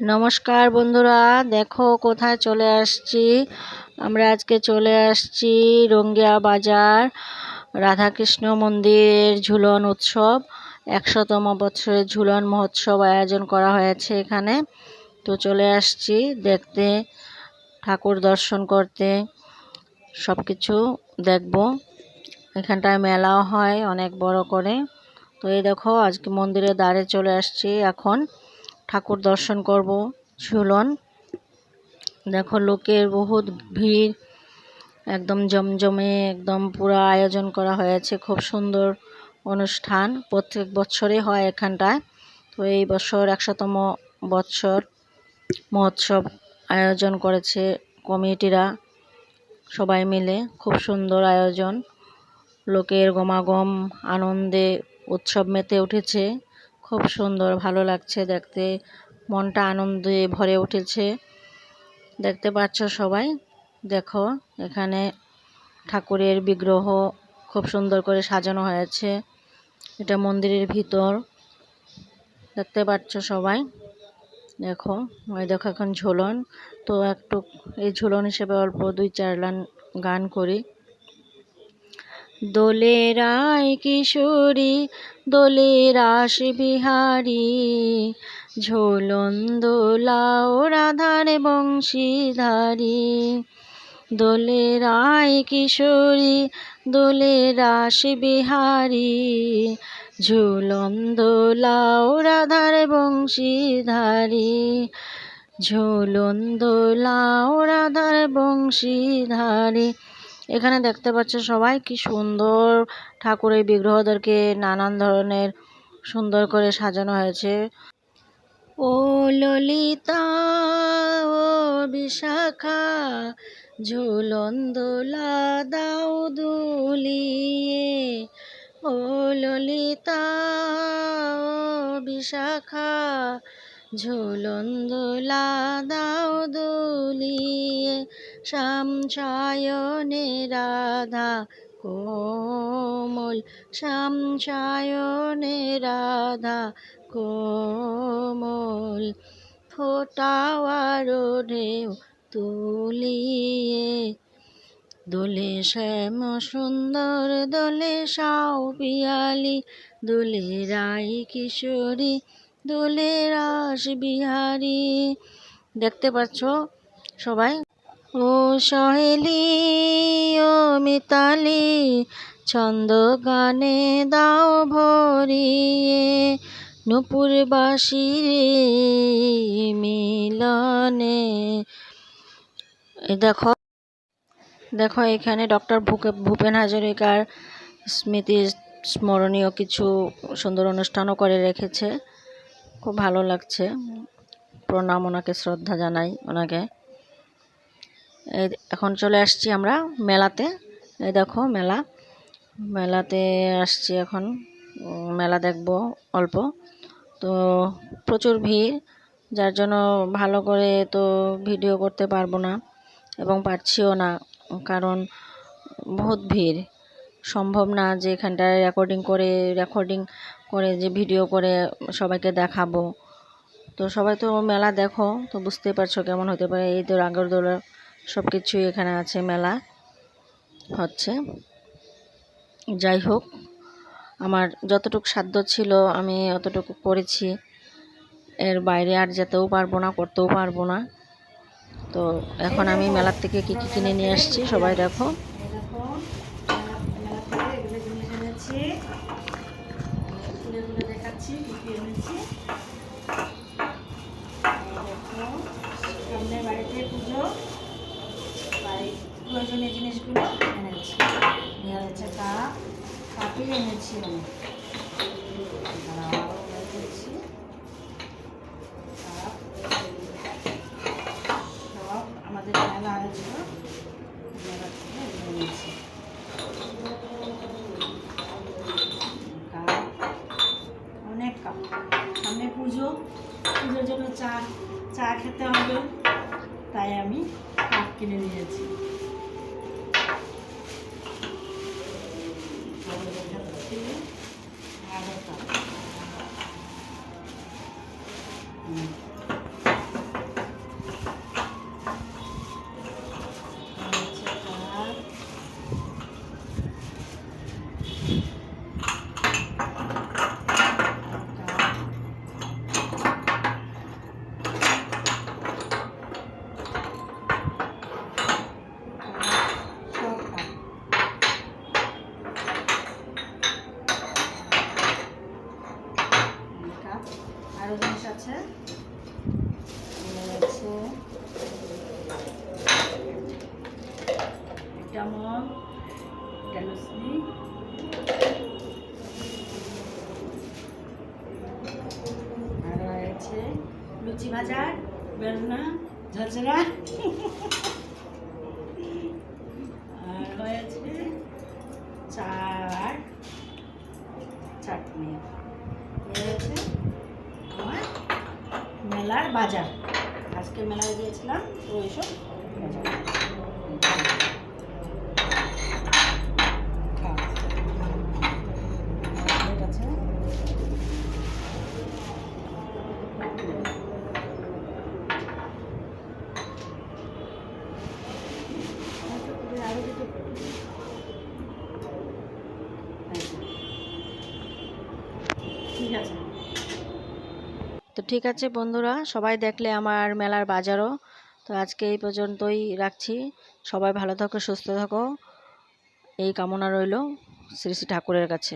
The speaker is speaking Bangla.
নমস্কার বন্ধুরা, দেখো কোথায় চলে আসছি। আমরা আজকে চলে আসছি রঙ্গিয়া বাজার, রাধাকৃষ্ণ মন্দিরের ঝুলন উৎসব। একশোতম বছরের ঝুলন মহোৎসব আয়োজন করা হয়েছে এখানে। তো চলে আসছি দেখতে, ঠাকুর দর্শন করতে। সব কিছু দেখব। এখানটায় মেলাও হয় অনেক বড় করে। তো এই দেখো, আজকে মন্দিরের দ্বারে চলে আসছি এখন। ঠাকুর দর্শন করব, ঝুলন। দেখো লোকের বহুত ভিড়, একদম জমজমে, একদম পুরো আয়োজন করা হয়েছে, খুব সুন্দর অনুষ্ঠান। প্রত্যেক বছরে হয় এখানটায়। তো এই বছর একশোতম বৎসর মহোৎসব আয়োজন করেছে কমিটিরা সবাই মিলে, খুব সুন্দর আয়োজন। লোকের গমাগম, আনন্দে উৎসব মেতে উঠেছে। খুব সুন্দর, ভালো লাগছে দেখতে। মনটা আনন্দে ভরে উঠেছে। দেখতে পাচ্ছ সবাই? দেখো, এখানে ঠাকুরের বিগ্রহ খুব সুন্দর করে সাজানো হয়েছে। এটা মন্দিরের ভিতর। দেখতে পাচ্ছ সবাই? দেখো, ওই দেখো এখন ঝুলন। তো একটু এই ঝুলন হিসেবে অল্প দুই চার লান গান করি। দোলে রায় কিশোরী দোলে রাস বিহারী। ঝোলন রাধার বংশীধারী। দোলে রায় কিশোরী দোলে রাস বিহারী। ঝুলন রাধার বংশীধারী। ঝুলন দোলাও রাধার বংশীধারী। এখানে দেখতে পাচ্ছ সবাই কি সুন্দর ঠাকুরের বিগ্রহদেরকে নানান ধরনের সুন্দর করে সাজানো হয়েছে। ও ললিতা, ও বিশাখা ঝুলন দোলা দাও দুলিয়ে। ও ললিতা, ও বিশাখা ঝুলন দোলা দাও দুলিয়ে শামসায়নে রাধা কোমল শামসায়নে রাধা কোমল, ফোটাওয়ার ঢেউ তুলিয়ে। দোলে শ্যাম সুন্দর, দোলে সাও পিয়ালি, দোলে রাই কিশোরী, দোলে রাস বিহারী। দেখতে পাচ্ছ সবাই? ও সহেলি, ও মিতালি, ছন্দ গানে দাও ভরিয়ে নুপুরবাসী মিলনে। দেখো দেখো এখানে ডক্টর ভূপেন হাজরিকার স্মৃতি স্মরণীয় কিছু সুন্দর অনুষ্ঠানও করে রেখেছে। খুব ভালো লাগছে। প্রণাম ওনাকে, শ্রদ্ধা জানাই ওনাকে। এখন চলে আসছি আমরা মেলাতে। এই দেখো মেলা। মেলাতে আসছি এখন। মেলা দেখব অল্প। তো প্রচুর ভিড়, যার জন্য ভালো করে তো ভিডিও করতে পারব না এবং পারছিও না। কারণ বহুত ভিড়। সম্ভব না যে এখানটায় রেকর্ডিং করে রেকর্ডিং করে যে ভিডিও করে সবাইকে দেখাবো। তো সবাই তো মেলা দেখো, তো বুঝতেই পারছ কেমন হতে পারে। এই তো রাগরদোলা সব কিছুই এখানে আছে, মেলা হচ্ছে। যাই হোক আমার যতটুকু সাধ্য ছিল আমি অতটুকু করেছি। এর বাইরে আর যেতেও পারব না, করতেও পারব না। তো এখন আমি মেলার থেকে কী কী কিনে নিয়ে আসছি সবাই দেখো। দেখাচ্ছি সামনে বাড়িতে পুজো বাড়ির প্রয়োজনীয় জিনিসগুলো এনেছি নেওয়া হচ্ছে কাপ কাপই এনেছি আমি আমাদের মেলা হয়েছিল মেলা থেকে অনেক সামনে পুজো পুজোর জন্য চা চা খেতে হবে, তাই আমি কাপ কিনে নিয়েছি Thank you. আরও জিনিস আছে। আছে একটা মগ একটা লুচি। বাজার বেদনা লুচি আর রয়েছে চাট, চাটনি। মেলার বাজার। আজকে মেলায় গিয়েছিলাম তো এইসব বাজার খাও। ঠিক আছে আরও দুটো ঠিক আছে তো ঠিক আছে বন্ধুরা, সবাই দেখলে আমার মেলার বাজারও। তো আজকে এই পর্যন্তই রাখছি। সবাই ভালো থাকো, সুস্থ থাকো। এই কামনা রইল শ্রী শ্রী ঠাকুরের কাছে।